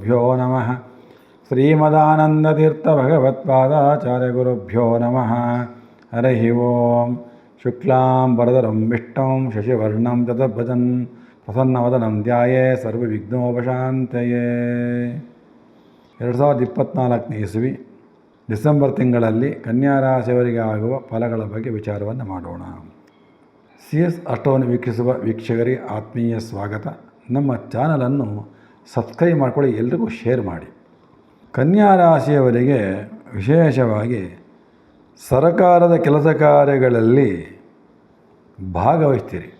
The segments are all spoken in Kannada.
ಗುರುಭ್ಯೋ ನಮಃ. ಶ್ರೀಮದಾನಂದತೀರ್ಥ ಭಗವತ್ಪಾದಾಚಾರ್ಯಗುರುಭ್ಯೋ ನಮಃ. ಹರಿ ಓಂ. ಶುಕ್ಲಾಂ ವರದರಂ ವಿಷ್ಣುಂ ಶಶಿವರ್ಣಂ ಚತುರ್ಭಜನ್ ಪ್ರಸನ್ನವದನಂ ಧ್ಯಾಯೇ ಸರ್ವವಿಘ್ನೋಪಶಾಂತಯೇ. ಎರಡು ಸಾವಿರದ ಇಪ್ಪತ್ನಾಲ್ಕನೇ ಇಸ್ವಿ, ಡಿಸೆಂಬರ್ ತಿಂಗಳಲ್ಲಿ ಕನ್ಯಾ ರಾಶಿಯವರಿಗೆ ಆಗುವ ಫಲಗಳ ಬಗ್ಗೆ ವಿಚಾರವನ್ನು ಮಾಡೋಣ. ಸಿ ಎಸ್ ಅಷ್ಟವನ್ನು ವೀಕ್ಷಿಸುವ ವೀಕ್ಷಕರಿಗೆ ಆತ್ಮೀಯ ಸ್ವಾಗತ. ನಮ್ಮ ಚಾನಲನ್ನು ಸಬ್ಸ್ಕ್ರೈಬ್ ಮಾಡ್ಕೊಳ್ಳಿ, ಎಲ್ರಿಗೂ ಶೇರ್ ಮಾಡಿ. ಕನ್ಯಾ ರಾಶಿಯವರಿಗೆ ವಿಶೇಷವಾಗಿ ಸರಕಾರದ ಕೆಲಸ ಕಾರ್ಯಗಳಲ್ಲಿ ಭಾಗವಹಿಸ್ತೀರಿ.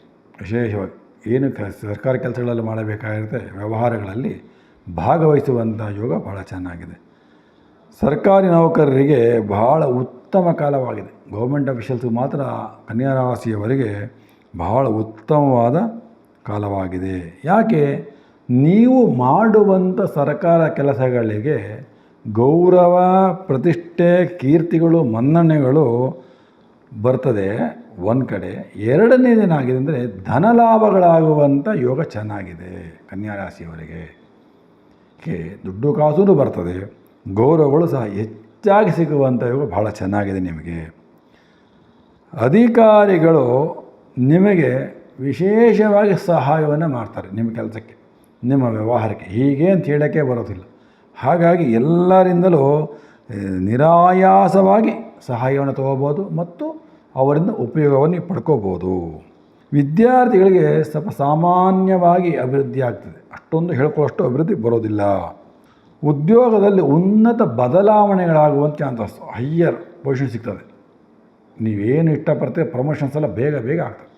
ವಿಶೇಷವಾಗಿ ಏನು ಸರ್ಕಾರಿ ಕೆಲಸಗಳಲ್ಲಿ ಮಾಡಬೇಕಾಗಿರುತ್ತೆ, ವ್ಯವಹಾರಗಳಲ್ಲಿ ಭಾಗವಹಿಸುವಂಥ ಯೋಗ ಭಾಳ ಚೆನ್ನಾಗಿದೆ. ಸರ್ಕಾರಿ ನೌಕರರಿಗೆ ಬಹಳ ಉತ್ತಮ ಕಾಲವಾಗಿದೆ. ಗೌರ್ಮೆಂಟ್ ಅಫಿಷಿಯಲ್ಸ್ ಮಾತ್ರ ಕನ್ಯಾ ರಾಶಿಯವರಿಗೆ ಬಹಳ ಉತ್ತಮವಾದ ಕಾಲವಾಗಿದೆ. ಯಾಕೆ? ನೀವು ಮಾಡುವಂಥ ಸರ್ಕಾರ ಕೆಲಸಗಳಿಗೆ ಗೌರವ, ಪ್ರತಿಷ್ಠೆ, ಕೀರ್ತಿಗಳು, ಮನ್ನಣೆಗಳು ಬರ್ತದೆ. ಒಂದು ಕಡೆ. ಎರಡನೇದೇನಾಗಿದೆ ಅಂದರೆ ಧನಲಾಭಗಳಾಗುವಂಥ ಯೋಗ ಚೆನ್ನಾಗಿದೆ ಕನ್ಯಾ ರಾಶಿಯವರಿಗೆ. ಕೆ ದುಡ್ಡು ಕಾಸೂ ಬರ್ತದೆ. ಗೌರವಗಳು ಸಹ ಹೆಚ್ಚಾಗಿ ಸಿಗುವಂಥ ಯೋಗ ಭಾಳ ಚೆನ್ನಾಗಿದೆ ನಿಮಗೆ. ಅಧಿಕಾರಿಗಳು ನಿಮಗೆ ವಿಶೇಷವಾಗಿ ಸಹಾಯವನ್ನು ಮಾಡ್ತಾರೆ ನಿಮ್ಮ ಕೆಲಸಕ್ಕೆ. ನಿಮ್ಮ ವ್ಯವಹಾರಕ್ಕೆ. ಹೀಗೆ ಅಂತ ಹೇಳೋಕ್ಕೆ ಬರೋದಿಲ್ಲ. ಹಾಗಾಗಿ ಎಲ್ಲರಿಂದಲೂ ನಿರಾಯಾಸವಾಗಿ ಸಹಾಯವನ್ನು ತಗೋಬೋದು ಮತ್ತು ಅವರಿಂದ ಉಪಯೋಗವನ್ನು ಪಡ್ಕೋಬೋದು ವಿದ್ಯಾರ್ಥಿಗಳಿಗೆ ಸ್ವಲ್ಪ ಸಾಮಾನ್ಯವಾಗಿ ಅಭಿವೃದ್ಧಿ ಆಗ್ತದೆ. ಅಷ್ಟೊಂದು ಹೇಳ್ಕೊಳ್ಳೋಷ್ಟು ಅಭಿವೃದ್ಧಿ ಬರೋದಿಲ್ಲ. ಉದ್ಯೋಗದಲ್ಲಿ ಉನ್ನತ ಬದಲಾವಣೆಗಳಾಗುವಂತ ಚಾನ್ಸಸ್ಸು ಹೈಯರ್ ಪೊಸಿಷನ್ ಸಿಗ್ತದೆ. ನೀವೇನು ಇಷ್ಟಪಡ್ತೀರಿ, ಪ್ರಮೋಷನ್ಸ್ ಎಲ್ಲ ಬೇಗ ಬೇಗ ಆಗ್ತದೆ.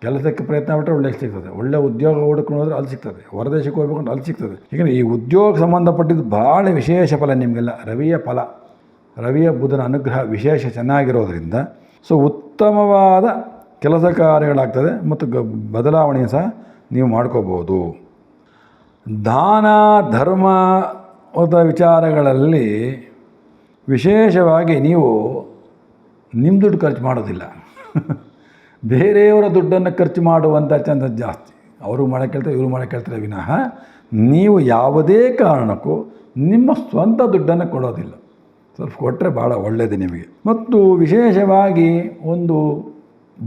ಕೆಲಸಕ್ಕೆ ಪ್ರಯತ್ನ ಮಾಡಿದ್ರೆ ಒಳ್ಳೆ ಸಿಗ್ತದೆ. ಒಳ್ಳೆ ಉದ್ಯೋಗ ಹುಡುಕೊಂಡು ಹೋದ್ರೆ ಅಲ್ಲಿ ಸಿಗ್ತದೆ. ಹೊರದೇಶಕ್ಕೆ ಹೋಗ್ಬೇಕು ಅಂದ್ರೆ ಅಲ್ಲಿ ಸಿಗ್ತದೆ. ಈಗ ಈ ಉದ್ಯೋಗ ಸಂಬಂಧಪಟ್ಟಿದ್ದು ಭಾಳ ವಿಶೇಷ ಫಲ ನಿಮಗೆಲ್ಲ. ರವಿಯ ಫಲ. ರವಿಯ ಬುಧನ ಅನುಗ್ರಹ ವಿಶೇಷ ಚೆನ್ನಾಗಿರೋದ್ರಿಂದ. ಸೊ ಉತ್ತಮವಾದ ಕೆಲಸ ಕಾರ್ಯಗಳಾಗ್ತದೆ ಮತ್ತು ಗ ಬದಲಾವಣೆ ಸಹ ನೀವು ಮಾಡ್ಕೋಬೋದು. ದಾನ ಧರ್ಮದ ವಿಚಾರಗಳಲ್ಲಿ ವಿಶೇಷವಾಗಿ ನೀವು ನಿಮ್ಮ ದುಡ್ಡು ಖರ್ಚು ಮಾಡೋದಿಲ್ಲ. ಬೇರೆಯವರ ದುಡ್ಡನ್ನು ಖರ್ಚು ಮಾಡುವಂಥ ಚಂದ ಜಾಸ್ತಿ. ಅವರು ಮಾಡ ಹೇಳ್ತಾರೆ ಇವರು ಮಾಡಕ್ಕೆ ಹೇಳ್ತಾರೆ ವಿನಃ ನೀವು ಯಾವುದೇ ಕಾರಣಕ್ಕೂ ನಿಮ್ಮ ಸ್ವಂತ ದುಡ್ಡನ್ನು ಕೊಡೋದಿಲ್ಲ. ಸ್ವಲ್ಪ ಕೊಟ್ಟರೆ ಭಾಳ ಒಳ್ಳೆಯದು ನಿಮಗೆ. ಮತ್ತು ವಿಶೇಷವಾಗಿ ಒಂದು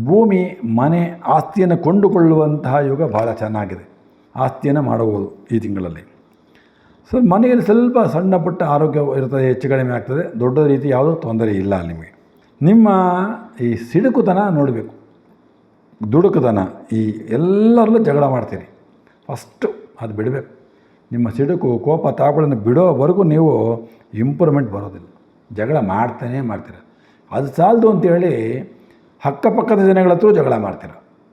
ಭೂಮಿ, ಮನೆ, ಆಸ್ತಿಯನ್ನು ಕೊಂಡುಕೊಳ್ಳುವಂತಹ ಯುಗ ಭಾಳ ಚೆನ್ನಾಗಿದೆ. ಆಸ್ತಿಯನ್ನು ಮಾಡಬಹುದು ಈ ತಿಂಗಳಲ್ಲಿ. ಸೊ, ಮನೆಯಲ್ಲಿ ಸ್ವಲ್ಪ ಸಣ್ಣ ಪುಟ್ಟ ಆರೋಗ್ಯ ಇರ್ತದೆ, ಹೆಚ್ಚು ಕಡಿಮೆ ಆಗ್ತದೆ, ದೊಡ್ಡ ರೀತಿ ಯಾವುದೂ ತೊಂದರೆ ಇಲ್ಲ ನಿಮಗೆ. ನಿಮ್ಮ ಈ ಸಿಡುಕುತನ ನೋಡಬೇಕು. ದುಡುಕುತನ ಈ ಎಲ್ಲರಲ್ಲೂ ಜಗಳ ಮಾಡ್ತೀರಿ. ಫಸ್ಟು ಅದು ಬಿಡಬೇಕು. ನಿಮ್ಮ ಸಿಡುಕು, ಕೋಪ ತಾಪಗಳನ್ನು ಬಿಡೋವರೆಗೂ ನೀವು ಇಂಪ್ರೂವ್ಮೆಂಟ್ ಬರೋದಿಲ್ಲ. ಜಗಳ ಮಾಡ್ತಾನೆ ಮಾಡ್ತೀರ. ಅದು ಸಾಲದು ಅಂತೇಳಿ ಅಕ್ಕಪಕ್ಕದ ಜನಗಳ ಹತ್ರ ಜಗಳ ಮಾಡ್ತೀರ.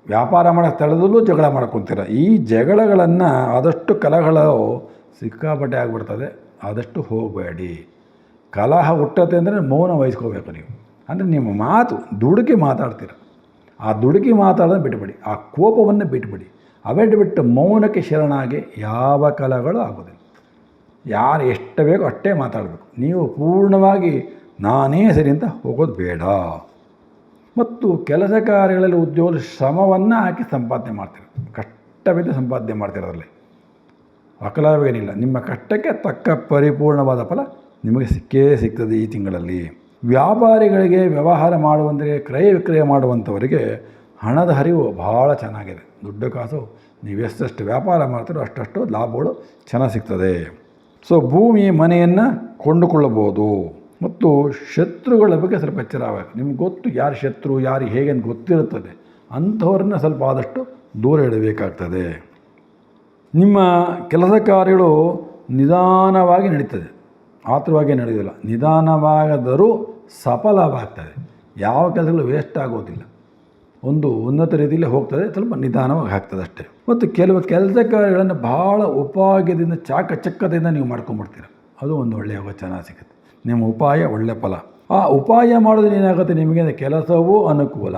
ವ್ಯಾಪಾರ ಮಾಡೋ ಸ್ಥಳದಲ್ಲೂ ಜಗಳ ಮಾಡ್ಕೊತೀರ. ಈ ಜಗಳಗಳನ್ನು ಆದಷ್ಟು ಕಲಹಗಳು ಸಿಕ್ಕಾಪಟ್ಟೆ ಆಗಿಬಿಡ್ತದೆ. ಆದಷ್ಟು ಹೋಗಬೇಡಿ. ಕಲಹ ಹುಟ್ಟತ್ತೆ ಅಂದರೆ ಮೌನ ವಹಿಸ್ಕೋಬೇಕು ನೀವು. ಅಂದರೆ ನಿಮ್ಮ ಮಾತು, ದುಡುಕಿ ಮಾತಾಡ್ತೀರ. ಆ ದುಡುಕಿ ಮಾತಾಡೋದನ್ನು ಬಿಟ್ಟುಬಿಡಿ ಆ ಕೋಪವನ್ನು ಬಿಟ್ಬಿಡಿ. ಅವೆಡ್ ಬಿಟ್ಟು ಮೌನಕ್ಕೆ ಶರಣಾಗಿ ಯಾವ ಕಲಗಳು ಆಗೋದಿಲ್ಲ. ಯಾರು ಎಷ್ಟು ಬೇಕೋ ಅಷ್ಟೇ ಮಾತಾಡಬೇಕು. ನೀವು ಪೂರ್ಣವಾಗಿ ನಾನೇ ಸರಿ ಅಂತ ಹೋಗೋದು ಬೇಡ. ಮತ್ತು ಕೆಲಸ ಕಾರ್ಯಗಳಲ್ಲಿ ಉದ್ಯೋಗ ಶ್ರಮವನ್ನು ಹಾಕಿ ಸಂಪಾದನೆ ಮಾಡ್ತೀರ. ಕಷ್ಟವಿದ್ದು ಸಂಪಾದನೆ ಮಾಡ್ತಿರೋದ್ರಲ್ಲಿ ಅಕಲಾವೇನಿಲ್ಲ ನಿಮ್ಮ ಕಷ್ಟಕ್ಕೆ ತಕ್ಕ ಪರಿಪೂರ್ಣವಾದ ಫಲ ನಿಮಗೆ ಸಿಕ್ಕೇ ಸಿಗ್ತದೆ ಈ ತಿಂಗಳಲ್ಲಿ. ವ್ಯಾಪಾರಿಗಳಿಗೆ ವ್ಯವಹಾರ ಮಾಡುವಂದರೆ ಕ್ರಯ ವಿಕ್ರಯ ಮಾಡುವಂಥವರಿಗೆ ಹಣದ ಹರಿವು ಭಾಳ ಚೆನ್ನಾಗಿದೆ. ದುಡ್ಡು ಕಾಸು, ನೀವು ಎಷ್ಟೆಷ್ಟು ವ್ಯಾಪಾರ ಮಾಡ್ತೀರೋ ಅಷ್ಟಷ್ಟು ಲಾಭಗಳು ಚೆನ್ನಾಗಿ ಸಿಗ್ತದೆ. ಸೊ ಭೂಮಿ ಮನೆಯನ್ನು ಕೊಂಡುಕೊಳ್ಳಬಹುದು. ಮತ್ತು ಶತ್ರುಗಳ ಬಗ್ಗೆ ಸ್ವಲ್ಪ ಎಚ್ಚರ ಆಗಬೇಕು. ನಿಮ್ಗೆ ಗೊತ್ತು ಯಾರು ಶತ್ರು, ಯಾರು ಹೇಗೆ ಗೊತ್ತಿರುತ್ತದೆ. ಅಂಥವ್ರನ್ನ ಸ್ವಲ್ಪ ಆದಷ್ಟು ದೂರ ಇಡಬೇಕಾಗ್ತದೆ. ನಿಮ್ಮ ಕೆಲಸ ಕಾರ್ಯಗಳು ನಿಧಾನವಾಗಿ ನಡೀತದೆ. ಆತುರವಾಗಿ ನಡೆಯೋದಿಲ್ಲ ನಿಧಾನವಾಗದರೂ ಸಫಲವಾಗ್ತದೆ ಯಾವ ಕೆಲಸಗಳು ವೇಸ್ಟ್ ಆಗೋದಿಲ್ಲ. ಒಂದು ಉನ್ನತ ರೀತಿಯಲ್ಲಿ ಹೋಗ್ತದೆ, ಸ್ವಲ್ಪ ನಿಧಾನವಾಗಿ ಆಗ್ತದೆ ಅಷ್ಟೇ. ಮತ್ತು ಕೆಲವು ಕೆಲಸ ಕಾರ್ಯಗಳನ್ನು ಭಾಳ ಉಪಾಯದಿಂದ ಚಾಕಚಕ್ಯದಿಂದ ನೀವು ಮಾಡ್ಕೊಂಬಿಡ್ತೀರ. ಅದು ಒಂದು ಒಳ್ಳೆಯ ವಚನ ಸಿಗುತ್ತೆ. ನಿಮ್ಮ ಉಪಾಯ ಒಳ್ಳೆಯ ಫಲ. ಆ ಉಪಾಯ ಮಾಡೋದ್ರಿಂದ ಏನಾಗುತ್ತೆ? ನಿಮಗೆ ಕೆಲಸವೂ ಅನುಕೂಲ.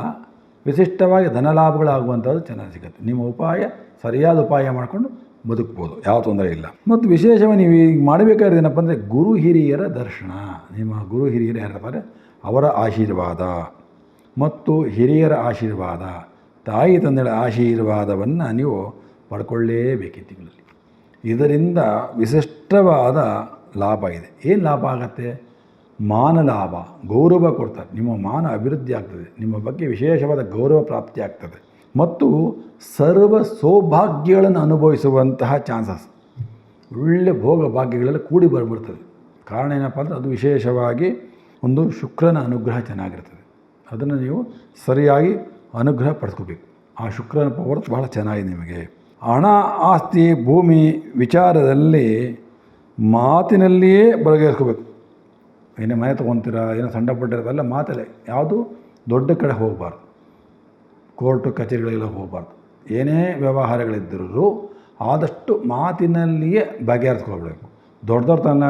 ವಿಶಿಷ್ಟವಾಗಿ ಧನಲಾಭಗಳಾಗುವಂಥದ್ದು ಚೆನ್ನಾಗಿ ಸಿಗುತ್ತೆ. ನಿಮ್ಮ ಉಪಾಯ ಸರಿಯಾದ ಉಪಾಯ ಮಾಡಿಕೊಂಡು ಬದುಕ್ಬೋದು, ಯಾವ ತೊಂದರೆ ಇಲ್ಲ. ಮತ್ತು ವಿಶೇಷವಾಗಿ ನೀವು ಈಗ ಮಾಡಬೇಕಾದ್ರೆ ಏನಪ್ಪ ಅಂದರೆ ಗುರು ಹಿರಿಯರ ದರ್ಶನ. ನಿಮ್ಮ ಗುರು ಹಿರಿಯರು ಯಾರಪ್ಪ ಅಂದರೆ ಅವರ ಆಶೀರ್ವಾದ. ಮತ್ತು ಹಿರಿಯರ ಆಶೀರ್ವಾದ, ತಾಯಿ ತಂದೆಯ ಆಶೀರ್ವಾದವನ್ನು ನೀವು ಪಡ್ಕೊಳ್ಳೇಬೇಕು ತಿಂಗಳಲ್ಲಿ. ಇದರಿಂದ ವಿಶಿಷ್ಟವಾದ ಲಾಭ ಇದೆ. ಏನು ಲಾಭ ಆಗತ್ತೆ? ಮಾನ ಲಾಭ, ಗೌರವ ಕೊಡ್ತಾರೆ. ನಿಮ್ಮ ಮಾನ ಅಭಿವೃದ್ಧಿ ಆಗ್ತದೆ. ನಿಮ್ಮ ಬಗ್ಗೆ ವಿಶೇಷವಾದ ಗೌರವ ಪ್ರಾಪ್ತಿ ಆಗ್ತದೆ. ಮತ್ತು ಸರ್ವ ಸೌಭಾಗ್ಯಗಳನ್ನು ಅನುಭವಿಸುವಂತಹ ಚಾನ್ಸಸ್. ಒಳ್ಳೆ ಭೋಗ ಭಾಗ್ಯಗಳೆಲ್ಲ ಕೂಡಿ ಬರ್ಬಿಡ್ತದೆ. ಕಾರಣ ಏನಪ್ಪ ಅಂದರೆ ಅದು ವಿಶೇಷವಾಗಿ ಒಂದು ಶುಕ್ರನ ಅನುಗ್ರಹ ಚೆನ್ನಾಗಿರ್ತದೆ. ಅದನ್ನು ನೀವು ಸರಿಯಾಗಿ ಅನುಗ್ರಹ ಪಡ್ಕೋಬೇಕು ಆ ಶುಕ್ರನ ಪವರ್ ಭಾಳ ಚೆನ್ನಾಗಿದೆ ನಿಮಗೆ. ಹಣ, ಆಸ್ತಿ, ಭೂಮಿ ವಿಚಾರದಲ್ಲಿ ಮಾತಿನಲ್ಲಿಯೇ ಬಗೆಹರಿಸ್ಕೋಬೇಕು ಏನೇ ಮನೆ ತೊಗೊತೀರಾ, ಏನೋ ಸಣ್ಣ ಪಟ್ಟಿರೋದೆಲ್ಲ ಮಾತಲ್ಲೇ. ಯಾವುದು ದೊಡ್ಡ ಕಡೆ ಹೋಗಬಾರ್ದು. ಕೋರ್ಟು ಕಚೇರಿಗಳಿಗೆಲ್ಲ ಹೋಗಬಾರ್ದು. ಏನೇ ವ್ಯವಹಾರಗಳಿದ್ದರೂ ಆದಷ್ಟು ಮಾತಿನಲ್ಲಿಯೇ ಬಗೆಹರಿಸ್ಕೊಳ್ಬೇಕು. ದೊಡ್ಡ ದೊಡ್ಡ ತನ್ನ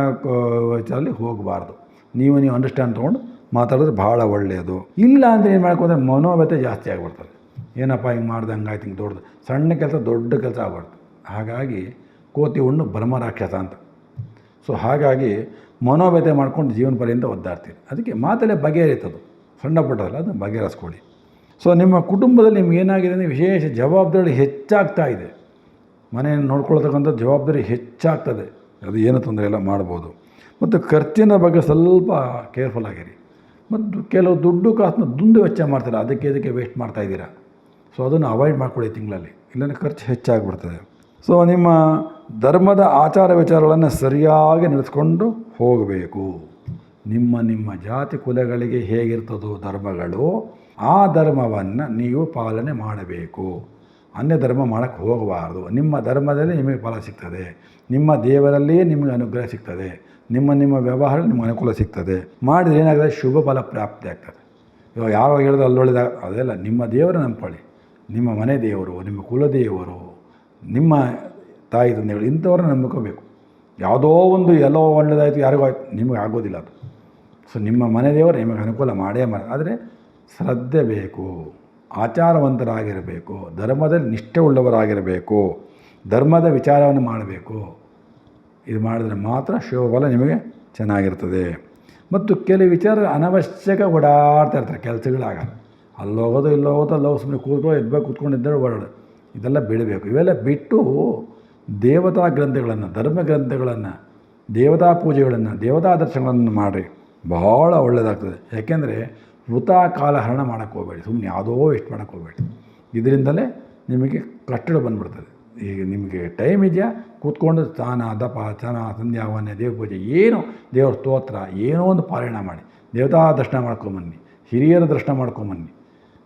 ವಿಚಾರಲ್ಲಿ ಹೋಗಬಾರ್ದು. ನೀವು ನೀವು ಅಂಡರ್ಸ್ಟ್ಯಾಂಡ್ ತೊಗೊಂಡು ಮಾತಾಡಿದ್ರೆ ಭಾಳ ಒಳ್ಳೆಯದು. ಇಲ್ಲ ಅಂದರೆ ಏನು ಮಾಡ್ಕೊಂಡ್ರೆ ಮನೋವ್ಯತೆ ಜಾಸ್ತಿ ಆಗಿಬಿಡ್ತದೆ. ಏನಪ್ಪ ಹಿಂಗೆ ಮಾಡ್ದೆ ಹಂಗಾಯ್ತು ಹಿಂಗೆ ದೊಡ್ಡದು. ಸಣ್ಣ ಕೆಲಸ ದೊಡ್ಡ ಕೆಲಸ ಆಗ್ಬಾರ್ದು. ಹಾಗಾಗಿ ಕೋತಿ ಹುಣ್ಣು ಬ್ರಹ್ಮರಾಕ್ಷಸ ಅಂತ. ಸೊ ಹಾಗಾಗಿ ಮನೋವ್ಯತೆ ಮಾಡ್ಕೊಂಡು ಜೀವನ ಪರ್ಯಂತ ಒದ್ದಾಡ್ತೀರಿ. ಅದಕ್ಕೆ ಮಾತಲ್ಲೇ ಬಗೆಹರಿತದು ಸಣ್ಣ ಪುಟ್ಟದಲ್ಲ ಅದನ್ನು ಬಗೆಹರಿಸ್ಕೊಳ್ಳಿ. ಸೊ ನಿಮ್ಮ ಕುಟುಂಬದಲ್ಲಿ ನಿಮ್ಗೆ ಏನಾಗಿದೆ ಅಂದರೆ ವಿಶೇಷ ಜವಾಬ್ದಾರಿ ಹೆಚ್ಚಾಗ್ತಾ ಇದೆ. ಮನೆಯನ್ನು ನೋಡ್ಕೊಳ್ತಕ್ಕಂಥ ಜವಾಬ್ದಾರಿ ಹೆಚ್ಚಾಗ್ತದೆ. ಅದು ಏನು ತೊಂದರೆ ಇಲ್ಲ, ಮಾಡ್ಬೋದು. ಮತ್ತು ಖರ್ಚಿನ ಬಗ್ಗೆ ಸ್ವಲ್ಪ ಕೇರ್ಫುಲ್ ಆಗಿರಿ. ಮತ್ತು ಕೆಲವು ದುಡ್ಡು ಕಾಸನ್ನ ದುಂದು ವೆಚ್ಚ ಮಾಡ್ತಾರೆ, ಅದಕ್ಕೆ ಇದಕ್ಕೆ ವೇಸ್ಟ್ ಮಾಡ್ತಾ ಇದ್ದೀರಾ. ಸೊ ಅದನ್ನು ಅವಾಯ್ಡ್ ಮಾಡ್ಕೊಳ್ಳಿ ತಿಂಗಳಲ್ಲಿ. ಇಲ್ಲಾಂದರೆ ಖರ್ಚು ಹೆಚ್ಚಾಗ್ಬಿಡ್ತದೆ. ಸೊ ನಿಮ್ಮ ಧರ್ಮದ ಆಚಾರ ವಿಚಾರಗಳನ್ನು ಸರಿಯಾಗಿ ನಡೆಸ್ಕೊಂಡು ಹೋಗಬೇಕು. ನಿಮ್ಮ ನಿಮ್ಮ ಜಾತಿ ಕುಲಗಳಿಗೆ ಹೇಗಿರ್ತದೋ ಧರ್ಮಗಳು ಆ ಧರ್ಮವನ್ನು ನೀವು ಪಾಲನೆ ಮಾಡಬೇಕು. ಅನ್ಯ ಧರ್ಮ ಮಾಡೋಕ್ಕೆ ಹೋಗಬಾರ್ದು. ನಿಮ್ಮ ಧರ್ಮದಲ್ಲಿ ನಿಮಗೆ ಫಲ ಸಿಗ್ತದೆ. ನಿಮ್ಮ ದೇವರಲ್ಲಿಯೇ ನಿಮಗೆ ಅನುಗ್ರಹ ಸಿಗ್ತದೆ. ನಿಮ್ಮ ನಿಮ್ಮ ವ್ಯವಹಾರ ನಿಮಗೆ ಅನುಕೂಲ ಸಿಗ್ತದೆ. ಮಾಡಿದ್ರೆ ಏನಾಗ್ತದೆ? ಶುಭ ಫಲ ಪ್ರಾಪ್ತಿ ಆಗ್ತದೆ. ಇವಾಗ ಯಾರೋ ಹೇಳಿದ್ರೆ ಅಲ್ಲೊಳ್ಳೆದ ಅದೆಲ್ಲ ನಿಮ್ಮ ದೇವರು ನಂಬಳಿ, ನಿಮ್ಮ ಮನೆ ದೇವರು, ನಿಮ್ಮ ಕುಲದೇವರು, ನಿಮ್ಮ ತಾಯಿ ತಂದೆಗಳು, ಇಂಥವ್ರನ್ನ ನಂಬಿಕೋಬೇಕು. ಯಾವುದೋ ಒಂದು ಎಲ್ಲೋ ಒಳ್ಳೆದಾಯಿತು, ಯಾರಿಗೂ ನಿಮಗೆ ಆಗೋದಿಲ್ಲ ಅದು. ಸೊ ನಿಮ್ಮ ಮನೆ ದೇವರು ನಿಮಗೆ ಅನುಕೂಲ ಮಾಡೇ ಮಾಡಿ. ಆದರೆ ಶ್ರದ್ಧೆ ಬೇಕು ಆಚಾರವಂತರಾಗಿರಬೇಕು, ಧರ್ಮದಲ್ಲಿ ನಿಷ್ಠೆ ಉಳ್ಳವರಾಗಿರಬೇಕು, ಧರ್ಮದ ವಿಚಾರವನ್ನು ಮಾಡಬೇಕು. ಇದು ಮಾಡಿದರೆ ಮಾತ್ರ ಶಿವಫಲ ನಿಮಗೆ ಚೆನ್ನಾಗಿರ್ತದೆ. ಮತ್ತು ಕೆಲವು ವಿಚಾರ ಅನವಶ್ಯಕ ಓಡಾಡ್ತಾ ಇರ್ತಾರೆ, ಕೆಲಸಗಳಾಗಲ್ಲ. ಅಲ್ಲಿ ಹೋಗೋದು, ಇಲ್ಲಿ ಹೋಗೋದು, ಅಲ್ಲಿ ಹೋಗಿ ಸುಮ್ಮನೆ ಕೂತ್ಕೊಳ್ಳೋ ಎದ್ಬೇಕು ಕೂತ್ಕೊಂಡು ಇದ್ದರೆ ಓಡಾಡು. ಇದೆಲ್ಲ ಬಿಡಬೇಕು. ಇವೆಲ್ಲ ಬಿಟ್ಟು ದೇವತಾ ಗ್ರಂಥಗಳನ್ನು, ಧರ್ಮ ಗ್ರಂಥಗಳನ್ನು, ದೇವತಾ ಪೂಜೆಗಳನ್ನು, ದೇವತಾ ದರ್ಶನಗಳನ್ನು ಮಾಡಿರಿ. ಭಾಳ ಒಳ್ಳೆಯದಾಗ್ತದೆ ಯಾಕೆಂದರೆ ವೃಥಾ ಕಾಲಹರಣ ಮಾಡೋಕ್ಕೆ ಹೋಗಬೇಡಿ ಸುಮ್ಮನೆ ಯಾವುದೋ ವೇಸ್ಟ್ ಮಾಡೋಕ್ಕೆ ಹೋಗಬೇಡಿ. ಇದರಿಂದಲೇ ನಿಮಗೆ ಕಟ್ಟಡ ಬಂದ್ಬಿಡ್ತದೆ. ಈಗ ನಿಮಗೆ ಟೈಮ್ ಇದೆಯಾ? ಕೂತ್ಕೊಂಡು ಸ್ನಾನ, ದಪ, ಚನ ಸಂಧ್ಯಾವನ್ಯ ದೇವ ಪೂಜೆ, ಏನು ದೇವ್ರ ಸ್ತೋತ್ರ, ಏನೋ ಒಂದು ಪಾರಾಯಣ ಮಾಡಿ. ದೇವತಾ ದರ್ಶನ ಮಾಡ್ಕೊಂಬನ್ನಿ ಹಿರಿಯರ ದರ್ಶನ ಮಾಡ್ಕೊಂಬನ್ನಿ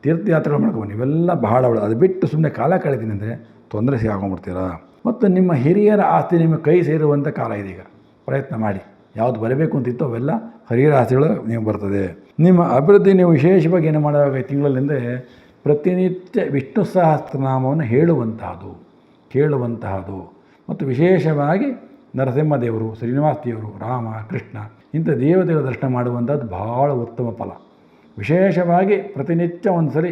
ತೀರ್ಥಯಾತ್ರೆಗಳು ಮಾಡ್ಕೊಂಬನ್ನಿ ಇವೆಲ್ಲ ಬಹಳ ಒಳ್ಳೆ ಅದು ಬಿಟ್ಟು ಸುಮ್ಮನೆ ಕಾಲ ಕಳಿತೀನಿ ಅಂದರೆ ತೊಂದರೆ ಸಿಗಾಕೊಂಡ್ಬಿಡ್ತೀರಾ? ಮತ್ತು ನಿಮ್ಮ ಹಿರಿಯರ ಆಸ್ತಿ ನಿಮ್ಮ ಕೈ ಸೇರುವಂಥ ಕಾಲ ಇದೀಗ. ಪ್ರಯತ್ನ ಮಾಡಿ. ಯಾವುದು ಬರಬೇಕು ಅಂತಿತ್ತು ಅವೆಲ್ಲ ಹಿರಿಯರ ಆಸ್ತಿಗಳು ನೀವು ಬರ್ತದೆ. ನಿಮ್ಮ ಅಭಿವೃದ್ಧಿ ನೀವು ವಿಶೇಷವಾಗಿ ಏನು ಮಾಡಬೇಕು ತಿಂಗಳಲ್ಲಿಂದರೆ ಪ್ರತಿನಿತ್ಯ ವಿಷ್ಣು ಸಹಸ್ರನಾಮವನ್ನು ಹೇಳುವಂತಹದು, ಕೇಳುವಂತಹದು. ಮತ್ತು ವಿಶೇಷವಾಗಿ ನರಸಿಂಹದೇವರು ಶ್ರೀನಿವಾಸ ದೇವರು ರಾಮ, ಕೃಷ್ಣ, ಇಂಥ ದೇವತೆಗಳ ದರ್ಶನ ಮಾಡುವಂಥದ್ದು ಭಾಳ ಉತ್ತಮ ಫಲ. ವಿಶೇಷವಾಗಿ ಪ್ರತಿನಿತ್ಯ ಒಂದು ಸರಿ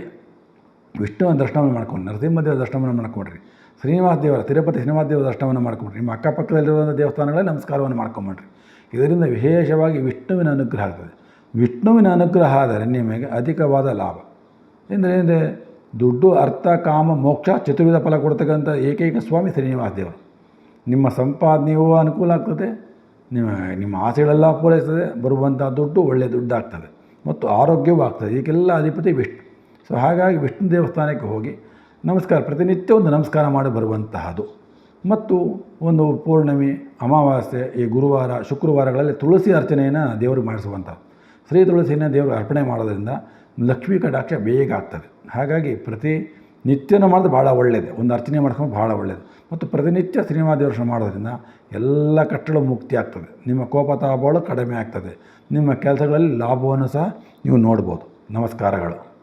ವಿಷ್ಣುವಿನ ದರ್ಶನವನ್ನು ಮಾಡ್ಕೊಂಡು, ನರಸಿಂಹದೇವರ ದರ್ಶನವನ್ನು ಮಾಡ್ಕೊಂಡ್ರಿ. ಶ್ರೀನಿವಾಸ ದೇವರ ತಿರುಪತಿ ಶ್ರೀನಿವಾಸ ದೇವರ ದರ್ಶನವನ್ನು ಮಾಡ್ಕೊಂಡ್ರಿ. ನಿಮ್ಮ ಅಕ್ಕಪಕ್ಕದಲ್ಲಿರುವಂಥ ದೇವಸ್ಥಾನಗಳಲ್ಲಿ ನಮಸ್ಕಾರವನ್ನು ಮಾಡ್ಕೊಂಬಿಡ್ರಿ ಇದರಿಂದ ವಿಶೇಷವಾಗಿ ವಿಷ್ಣುವಿನ ಅನುಗ್ರಹ ಆಗ್ತದೆ. ವಿಷ್ಣುವಿನ ಅನುಗ್ರಹ ಆದರೆ ನಿಮಗೆ ಅಧಿಕವಾದ ಲಾಭ. ಎಂದರೆ ಅಂದರೆ ದುಡ್ಡು, ಅರ್ಥ, ಕಾಮ, ಮೋಕ್ಷ, ಚತುರ್ವಿಧ ಫಲ ಕೊಡ್ತಕ್ಕಂಥ ಏಕೈಕ ಸ್ವಾಮಿ ಶ್ರೀನಿವಾಸ ದೇವರು. ನಿಮ್ಮ ಸಂಪಾದನೆಯೂ ಅನುಕೂಲ ಆಗ್ತದೆ, ನಿಮ್ಮ ನಿಮ್ಮ ಆಸೆಗಳೆಲ್ಲ ಪೂರೈಸ್ತದೆ, ಬರುವಂಥ ದುಡ್ಡು ಒಳ್ಳೆಯ ದುಡ್ಡು ಆಗ್ತದೆ ಮತ್ತು ಆರೋಗ್ಯವೂ ಆಗ್ತದೆ. ಇದಕ್ಕೆಲ್ಲ ಅಧಿಪತಿ ವಿಷ್ಣು. ಸೊ ಹಾಗಾಗಿ ವಿಷ್ಣು ದೇವಸ್ಥಾನಕ್ಕೆ ಹೋಗಿ ನಮಸ್ಕಾರ, ಪ್ರತಿನಿತ್ಯ ಒಂದು ನಮಸ್ಕಾರ ಮಾಡಿ ಬರುವಂತಹದ್ದು ಮತ್ತು ಒಂದು ಪೌರ್ಣಮಿ, ಅಮಾವಾಸ್ಯೆ, ಈ ಗುರುವಾರ, ಶುಕ್ರವಾರಗಳಲ್ಲಿ ತುಳಸಿ ಅರ್ಚನೆಯನ್ನು ದೇವರಿಗೆ ಮಾಡಿಸುವಂಥ ಶ್ರೀ ತುಳಸಿನ ದೇವರು ಅರ್ಪಣೆ ಮಾಡೋದ್ರಿಂದ ಲಕ್ಷ್ಮೀ ಕಟಾಕ್ಷ ಬೇಗ ಆಗ್ತದೆ. ಹಾಗಾಗಿ ಪ್ರತಿ ನಿತ್ಯನೂ ಮಾಡೋದು ಭಾಳ ಒಳ್ಳೆಯದು ಒಂದು ಅರ್ಚನೆ ಮಾಡ್ಕೊಂಡು ಭಾಳ ಒಳ್ಳೆಯದು ಮತ್ತು ಪ್ರತಿನಿತ್ಯ ಶ್ರೀನಿವಾಸ ದರ್ಶನ ಮಾಡೋದ್ರಿಂದ ಎಲ್ಲ ಕಟ್ಟಡ ಮುಕ್ತಿ ಆಗ್ತದೆ. ನಿಮ್ಮ ಕೋಪ ತಾಪಗಳು ಕಡಿಮೆ ಆಗ್ತದೆ. ನಿಮ್ಮ ಕೆಲಸಗಳಲ್ಲಿ ಲಾಭವನ್ನು ಸಹ ನೀವು ನೋಡ್ಬೋದು. ನಮಸ್ಕಾರಗಳು.